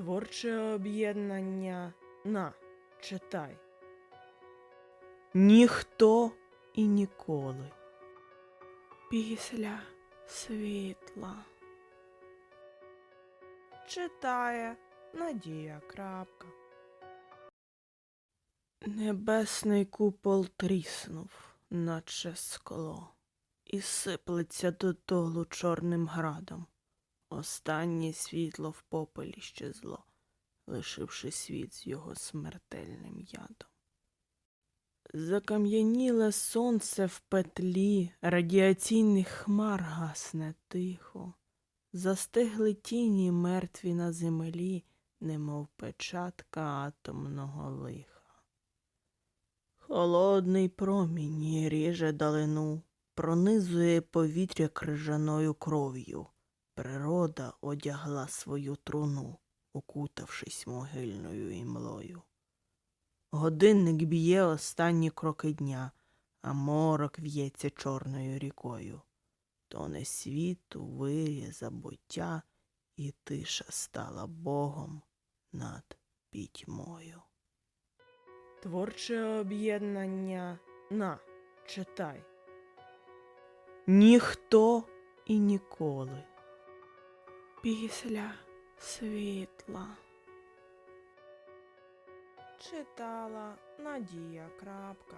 Творче об'єднання на читай. Ніхто і ніколи. Після світла. Читає Надія Крапка. Небесний купол тріснув, наче скло, і сиплеться додолу чорним градом. Останнє світло в попелі щезло, лишивши світ з його смертельним ядом. Закам'яніле сонце в петлі радіаційних хмар гасне тихо, застигли тіні мертві на землі, немов печатка атомного лиха. Холодний промінь ріже далину, пронизує повітря крижаною кров'ю. Природа одягла свою труну, укутавшись могильною імлою. Годинник б'є останні кроки дня, а морок в'ється чорною рікою. Тоне світу виє забуття, і тиша стала Богом над пітьмою. Творче об'єднання на читай. Ніхто і ніколи. Після світла. Читала Надія Крапка.